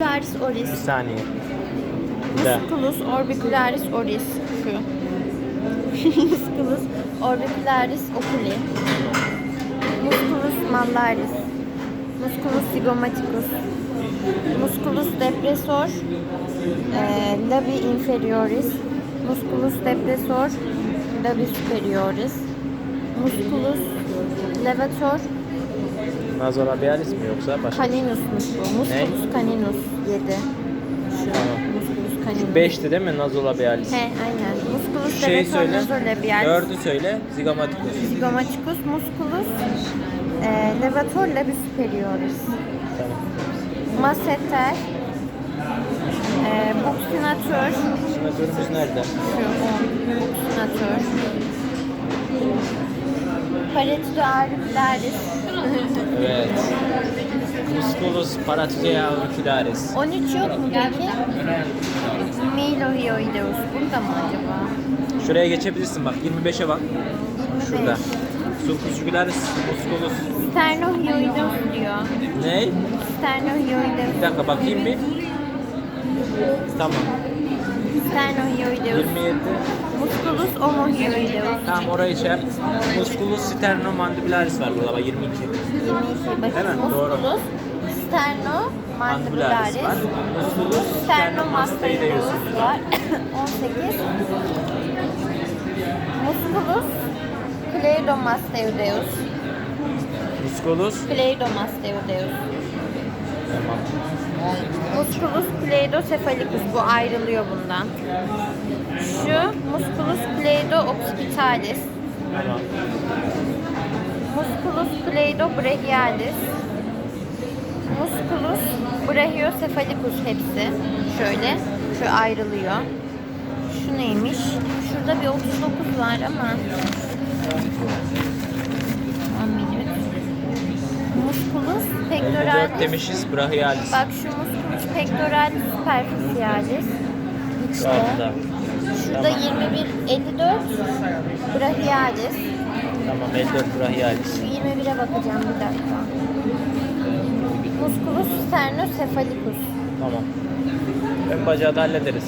Orbicularis Bir oris. saniye. Bir daha. Musculus orbicularis oris. Musculus orbicularis oculi. Musculus mallaris. Musculus zygomaticus. Musculus depressor. eee labi inferioris. Musculus depressor. Labi superioris. Musculus levator. Nazolabialis mi yoksa başka? Caninus'muş bu. Musculus caninus 7. Şu. Tamam. Musculus caninus. 5'ti değil mi Nazolabialis? He aynen. Musculus Şey söyle. 4'ü söyle. Zigamaticus. Zygomaticus musculus e, levator labi superioris. Tamam. Masseter e, buccinator Sinatörümüz nerede? şu on buccinator paretido auricularis Evet. Musculus paratidia auricularis. 13 yok mu peki? Milohioideus burada mı acaba? Şuraya geçebilirsin bak. 25'e bak. 25. Şurada. Sulcus jugularis musculus. Sternohyoideus diyor. Ne? Sternohyoideus. Bir dakika bakayım bir. Tamam. Sternohyoideus. 27. Musculus omohyoideus. Tamam orayı şey yap. Musculus sternomandibularis var burada bak 22. 22 bakın. Hemen, doğru. Musculus sterno mandibularis. Mandibularis var. Musculus sternomastoideus var. 18. Musculus cleidomastoideus. Musculus. Cleidomastoideus. Tamam. Musculus cleidocephalicus bu ayrılıyor bundan. Şu musculus cleido-occipitalis. Tamam. Musculus cleido-brachialis. Musculus brachiocephalicus hepsi. Şöyle, şu ayrılıyor. Şu neymiş? Şurada bir 39 var ama. 54 pectoralis. demişiz brachialis. Bak şu musculus pectoralis superficialis. İşte. Altta. Şurada Tamam. 21 54 brachialis. Tamam 54 brachialis. Şu 21'e bakacağım bir dakika. Musculus sternocephalicus. Tamam. Ön bacağı da hallederiz.